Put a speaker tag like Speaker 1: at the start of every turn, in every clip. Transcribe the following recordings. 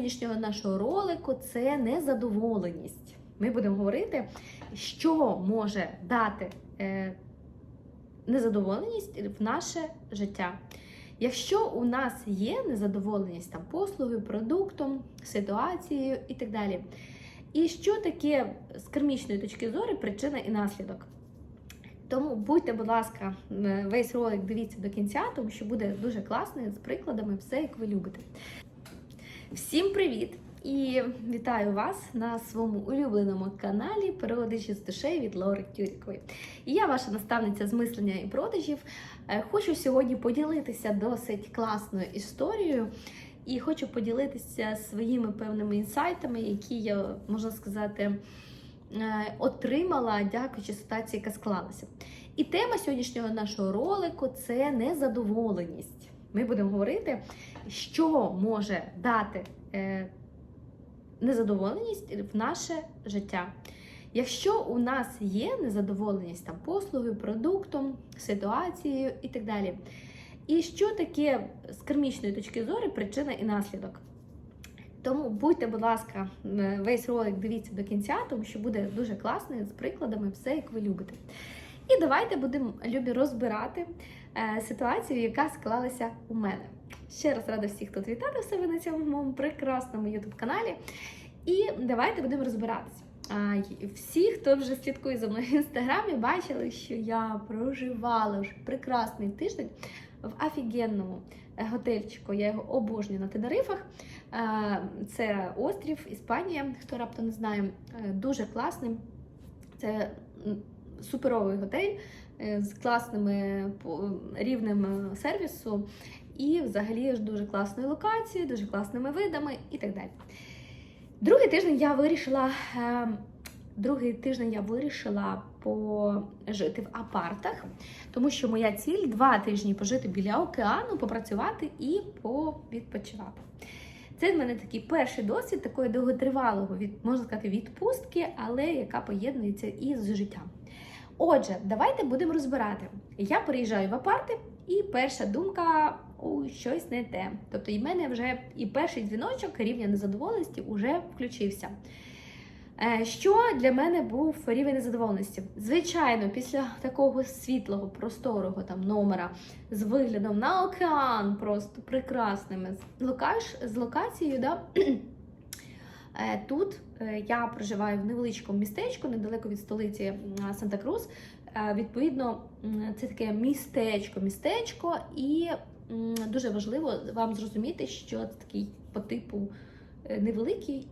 Speaker 1: сьогоднішнього нашого ролику це незадоволеність. Ми будемо говорити, що може дати е, незадоволеність в наше життя. Якщо у нас є незадоволеність там послугою, продуктом, ситуацією і так далі. І що таке з кармічної точки зору причина і наслідок? Тому будьте, будь ласка, весь ролик дивіться до кінця, тому що буде дуже класно з прикладами, все як ви любите. Всім привіт! І вітаю вас на своєму улюбленому каналі Продажі з душею від Лори Тюрікової. І я ваша наставниця з мислення і продажів. Е, Хочу сьогодні поділитися досить класною історією. І хочу поділитися своїми певними інсайтами, які я, можна сказати, е, отримала, дякуючи ситуації, яка склалася. І тема сьогоднішнього нашого ролику це незадоволеність. Ми будемо говорити, що може дати е, незадоволеність в наше життя. Якщо у нас є незадоволеність там послугою, продуктом, ситуацією і так далі. І що таке з кармічної точки зору причина і наслідок? Тому будьте, будь ласка, весь ролик дивіться до кінця, тому що буде дуже класно з прикладами, все як ви любите. І давайте будемо любі розбирати е, ситуацію, яка склалася у мене. Ще раз рада всіх тут вітати в себе на цьому моєму прекрасному youtube каналі. І давайте будемо розбиратися. Всі, хто вже слідкує за мною в інстаграмі, бачили, що я проживала вже прекрасний тиждень в офігенному е, готельчику. Я його обожнюю на Тенерифах. Е, Це острів, Іспанія, хто раптом не знає, дуже класний. Це суперовий готель е, з класними рівнем е, сервісу і взагалі ж дуже класною локацією, дуже класними видами і так далі. Другий тиждень я вирішила. е, Другий тиждень я вирішила пожити в апартах, тому що моя ціль два тижні пожити біля океану, попрацювати і повідпочивати. Це в мене такий перший досвід такої довготривалого, від, можна сказати, відпустки, але яка поєднується із життям. Отже, давайте будемо розбирати. Я переїжджаю в апарти, і перша думка ой, щось не те. Тобто, і в мене вже і перший дзвіночок рівня незадоволеності вже включився. Е, Що для мене був рівень незадоволеності? Звичайно, після такого світлого, просторого там номера з виглядом на океан, просто прекрасними, з, локацією, да, тут е, я проживаю в невеличкому містечку, недалеко від столиці Санта-Крус. Е, Відповідно, це таке містечко, містечко, і дуже важливо вам зрозуміти, що це такий по типу е, невеликий,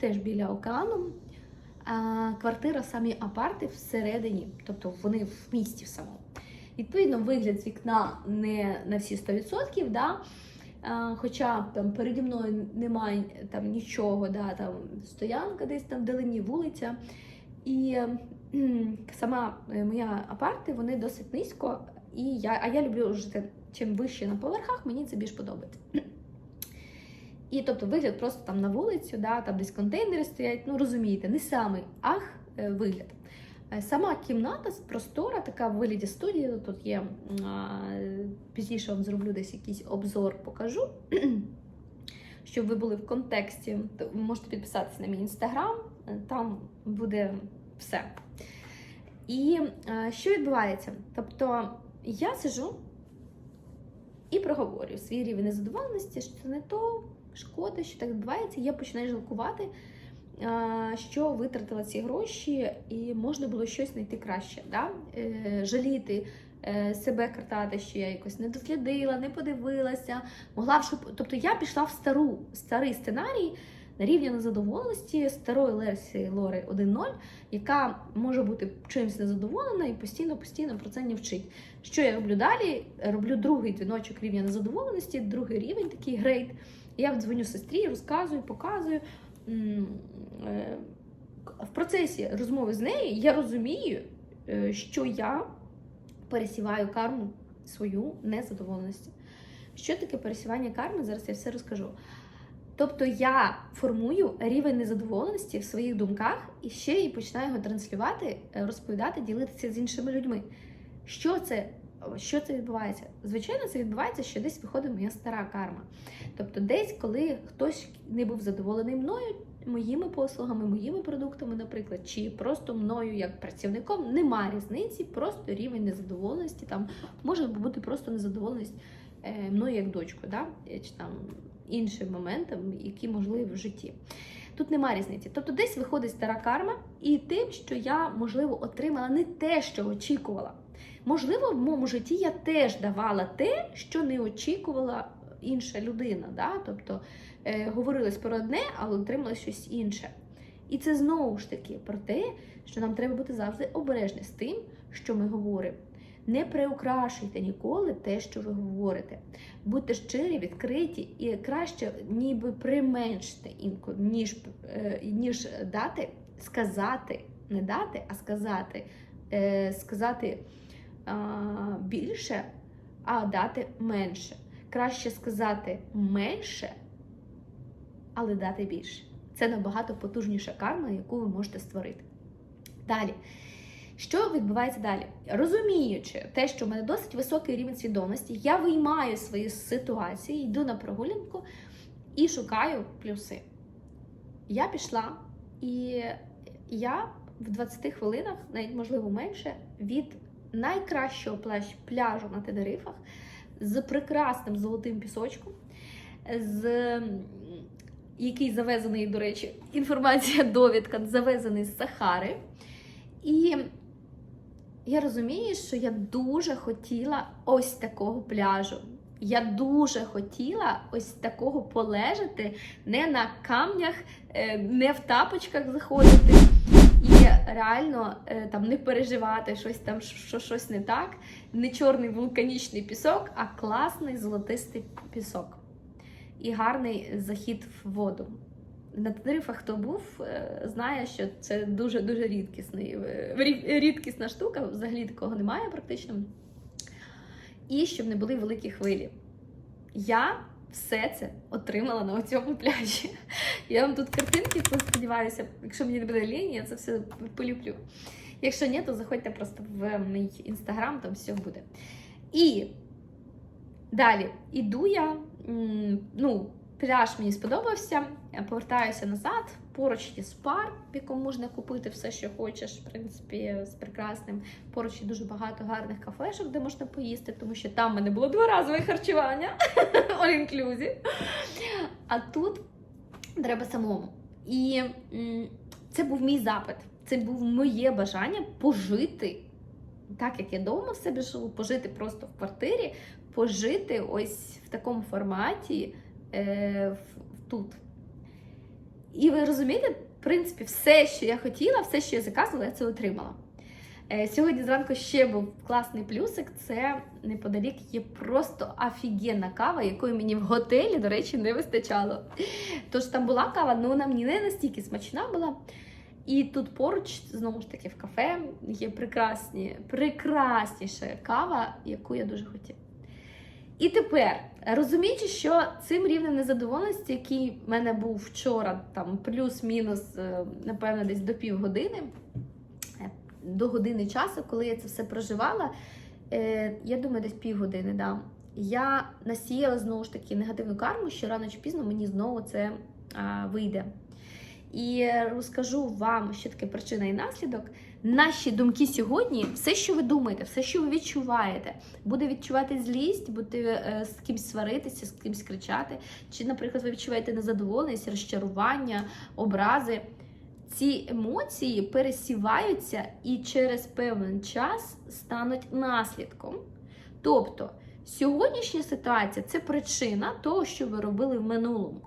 Speaker 1: теж біля океану. Квартира самі апарти всередині, тобто вони в місті в самому. Відповідно, вигляд з вікна не на всі 100%, да? Хоча там переді мною немає там нічого, да? там стоянка десь там вдалині, вулиця. І сама е, моя апарти, вони досить низько, і я, а я люблю жити чим вище на поверхах, мені це більш подобається. І тобто вигляд просто там на вулицю, да, там десь контейнери стоять, ну розумієте, не самий ах е, вигляд. Е, Сама кімната з простора, така в вигляді студії. Тут є пізніше вам зроблю десь якийсь обзор, покажу. Щоб ви були в контексті, то ви можете підписатися на мій інстаграм, е, там буде все. І е, що відбувається? Тобто я сижу і проговорюю свій рівень незадоволеності, що це не то, шкода, що так відбувається. Я починаю жалкувати, що витратила ці гроші, і можна було щось знайти краще. Да? Е, Жаліти е, себе картати, що я якось не дослідила, не подивилася. Могла б. Тобто я пішла в стару, старий сценарій. На рівні незадоволеності старої версії Лори 1.0, яка може бути чимось незадоволена і постійно-постійно про це не вчить. Що я роблю далі? Роблю другий дзвіночок рівня незадоволеності, другий рівень, такий грейд. Я дзвоню сестрі, розказую, показую. Е, В процесі розмови з нею я розумію, е, що я пересіваю карму свою незадоволеності. Що таке пересівання карми? Зараз я все розкажу. Тобто я формую рівень незадоволеності в своїх думках і ще і починаю його транслювати, е, розповідати, ділитися з іншими людьми. Що це що це відбувається? Звичайно, це відбувається, що десь виходить моя стара карма. Тобто, десь, коли хтось не був задоволений мною, моїми послугами, моїми продуктами, наприклад, чи просто мною як працівником, немає різниці, просто рівень незадоволеності. Там може бути просто незадоволеність е, мною як дочкою, да? Чи там іншим моментом, які можливі в житті. Тут немає різниці. Тобто десь виходить стара карма, і тим, що я, можливо, отримала не те, що очікувала. Можливо, в моєму житті я теж давала те, що не очікувала інша людина. Да? Тобто е, говорилось про одне, але отримала щось інше. І це знову ж таки про те, що нам треба бути завжди обережні з тим, що ми говоримо. Не приукрашуйте ніколи те, що ви говорите. Будьте щирі, відкриті і краще ніби применшити інколи, ніж, е, ніж дати, сказати, не дати, а сказати, е, сказати більше, а дати менше. Краще сказати менше, але дати більше. Це набагато потужніша карма, яку ви можете створити. Далі. Що відбувається далі? Розуміючи те, що в мене досить високий рівень свідомості, я виймаю свої ситуації, йду на прогулянку і шукаю плюси. Я пішла, і я в 20 хвилинах, навіть можливо менше, від найкращого пляжу на Тенерифах з прекрасним золотим пісочком, з який завезений, до речі, інформація, довідка, завезений з Сахари. І я розумію, що я дуже хотіла ось такого пляжу. Я дуже хотіла ось такого полежати, не на камнях, е, не в тапочках заходити реально е, там не переживати щось там, що щось не так. Не чорний вулканічний пісок, а класний золотистий пісок. І гарний захід в воду. На Тенерифах хто був, е, знає, що це дуже дуже рідкісний, е, рідкісна штука, взагалі такого немає практично. І щоб не були великі хвилі. Я все це отримала на цьому пляжі. Я вам тут картинки сподіваюся, якщо мені не буде лінія, я це все полюблю. Якщо ні, то заходьте просто в мій інстаграм, там все буде. І далі іду я, ну, пляж мені сподобався, я повертаюся назад. Поруч є спар, в якому можна купити все, що хочеш, в принципі, з прекрасним. Поруч є дуже багато гарних кафешок, де можна поїсти, тому що там в мене було дворазове харчування all inclusive. А тут треба самому. І це був мій запит, це був моє бажання пожити. Так як я вдома в себе живу, пожити просто в квартирі, пожити ось в такому форматі е, тут. І ви розумієте, в принципі, все, що я хотіла, все, що я заказувала, я це отримала. Е, Сьогодні зранку ще був класний плюсик. Це неподалік є просто офігенна кава, якої мені в готелі, до речі, не вистачало. Тож там була кава, але вона мені не настільки смачна була. І тут поруч, знову ж таки, в кафе є прекрасні, прекрасніша кава, яку я дуже хотіла. І тепер, розуміючи, що цим рівнем незадоволеності, який в мене був вчора, там плюс-мінус, е, напевно, десь до півгодини, е, до години часу, коли я це все проживала, е, я думаю, десь півгодини, да, я насіяла знову ж таки негативну карму, що рано чи пізно мені знову це вийде. І розкажу вам, що таке причина і наслідок. Наші думки сьогодні, все, що ви думаєте, все, що ви відчуваєте, буде відчувати злість, буде з кимсь сваритися, з кимсь кричати. Чи, наприклад, ви відчуваєте незадоволеність, розчарування, образи. Ці емоції пересіваються і через певний час стануть наслідком. Тобто, сьогоднішня ситуація це причина того, що ви робили в минулому.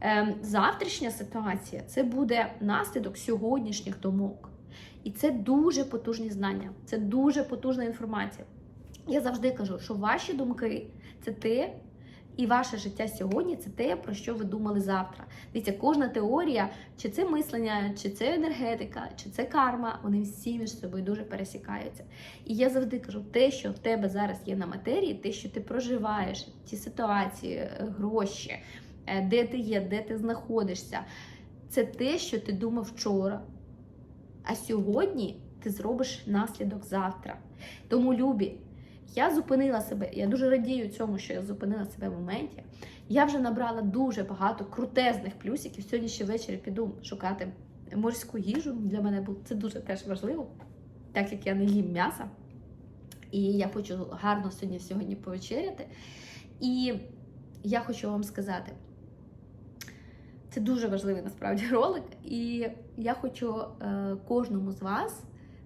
Speaker 1: Ем, завтрашня ситуація це буде наслідок сьогоднішніх думок. І це дуже потужні знання, це дуже потужна інформація. Я завжди кажу, що ваші думки це те, і ваше життя сьогодні це те, про що ви думали завтра. Дивіться, кожна теорія, чи це мислення, чи це енергетика, чи це карма, вони всі між собою дуже пересікаються. І я завжди кажу, те, що в тебе зараз є на матерії, те, що ти проживаєш, ті ситуації, е, гроші, е, де ти є, де ти знаходишся, це те, що ти думав вчора. А сьогодні ти зробиш наслідок завтра. Тому, любі, Я зупинила себе. Я дуже радію цьому, що я зупинила себе в моменті. Я вже набрала дуже багато крутезних плюсиків. Сьогодні ще ввечері піду шукати морську їжу. Для мене це дуже теж важливо, так як я не їм м'яса. І я хочу гарно сьогодні сьогодні повечеряти. І я хочу вам сказати, це дуже важливий насправді ролик, і я хочу е, кожному з вас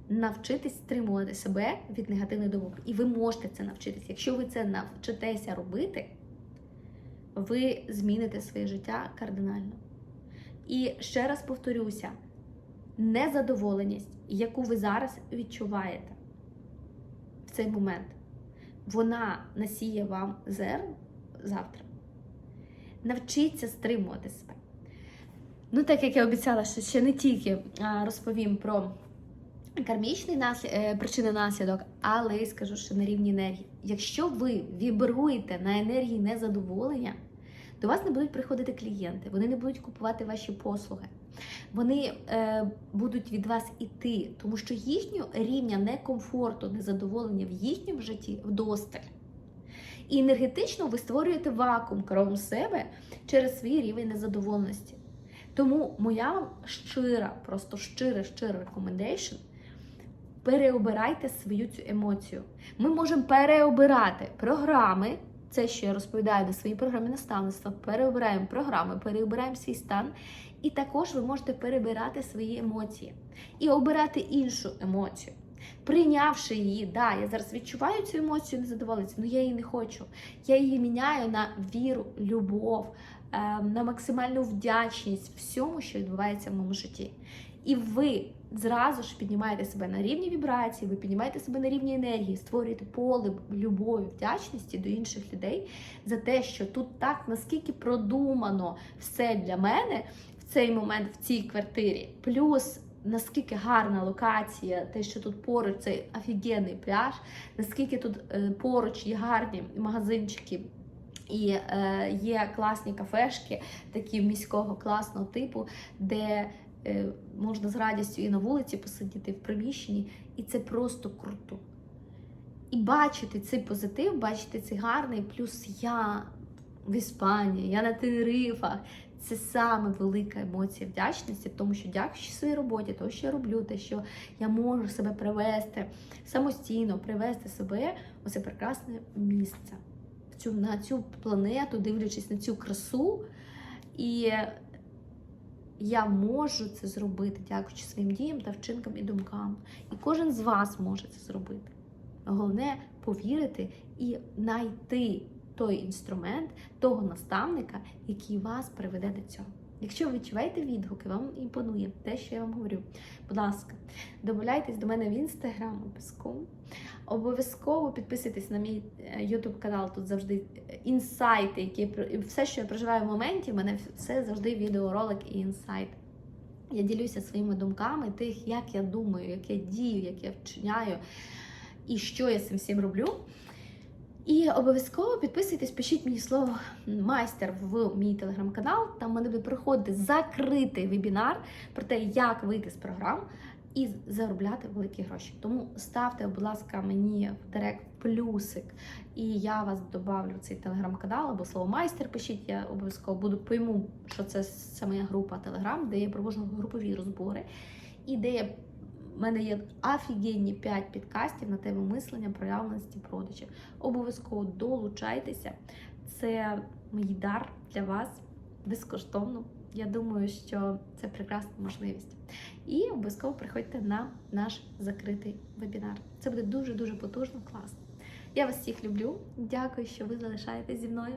Speaker 1: навчитись стримувати себе від негативних думок. І ви можете це навчитись. Якщо ви це навчитеся робити, ви зміните своє життя кардинально. І ще раз повторюся: незадоволеність, яку ви зараз відчуваєте в цей момент, вона насіє вам зерн завтра. Навчіться стримувати себе. Ну, так як я обіцяла, що ще не тільки розповім про кармічний наслід, е, причини наслідок, але й скажу, що на рівні енергії. Якщо ви вібруєте на енергії незадоволення, до вас не будуть приходити клієнти, вони не будуть купувати ваші послуги. Вони е, будуть від вас іти, тому що їхнього рівня некомфорту, незадоволення в їхньому житті вдосталь. І енергетично ви створюєте вакуум кругом себе через свій рівень незадоволеності. Тому моя вам щира, просто щира, щира рекомендейшн переобирайте свою цю емоцію. Ми можемо переобирати програми. Це, що я розповідаю на своїй програмі наставництва, переобираємо програми, переобираємо свій стан. І також ви можете перебирати свої емоції і обирати іншу емоцію. Прийнявши її, да, я зараз відчуваю цю емоцію незадоволеність, але я її не хочу. Я її міняю на віру, любов, на максимальну вдячність всьому, що відбувається в моєму житті. І ви зразу ж піднімаєте себе на рівні вібрації, ви піднімаєте себе на рівні енергії, створюєте поле любові, вдячності до інших людей за те, що тут так наскільки продумано все для мене в цей момент в цій квартирі. Плюс наскільки гарна локація, те, що тут поруч цей офігенний пляж, наскільки тут е, поруч є гарні магазинчики. І е, є класні кафешки, такі міського класного типу, де е, можна з радістю і на вулиці посидіти в приміщенні, і це просто круто. І бачити цей позитив, бачити цей гарний, плюс я в Іспанії, я на Тенерифах. Це саме велика емоція вдячності, тому що дякуючи своїй роботі, тому що я роблю, те, що я можу себе привести самостійно, привести себе у це прекрасне місце, цю, на цю планету, дивлячись на цю красу. І я можу це зробити, дякуючи своїм діям та вчинкам і думкам. І кожен з вас може це зробити. Головне повірити і знайти той інструмент, того наставника, який вас приведе до цього. Якщо ви відчуваєте відгуки, вам імпонує те, що я вам говорю, будь ласка, додавайтесь до мене в інстаграм обов'язково. Обов'язково підписуйтесь на мій YouTube канал. Тут завжди інсайти, які все, що я проживаю в моменті, в мене все завжди відеоролик і інсайт. Я ділюся своїми думками, тих, як я думаю, як я дію, як я вчиняю і що я з цим всім роблю. І обов'язково підписуйтесь, пишіть мені слово майстер в мій телеграм-канал. Там в мене буде проходити закритий вебінар про те, як вийти з програм і заробляти великі гроші. Тому ставте, будь ласка, мені в директ плюсик, і я вас добавлю в цей телеграм-канал або слово майстер. Пишіть, я обов'язково буду пойму, що це, це моя група Телеграм, де я проводжу групові розбори і де я. У мене є офігенні 5 підкастів на тему мислення, проявленості продажів. Обов'язково долучайтеся. Це мій дар для вас безкоштовно. Я думаю, що це прекрасна можливість. І обов'язково приходьте на наш закритий вебінар. Це буде дуже-дуже потужно, класно. Я вас всіх люблю. Дякую, що ви залишаєтесь зі мною.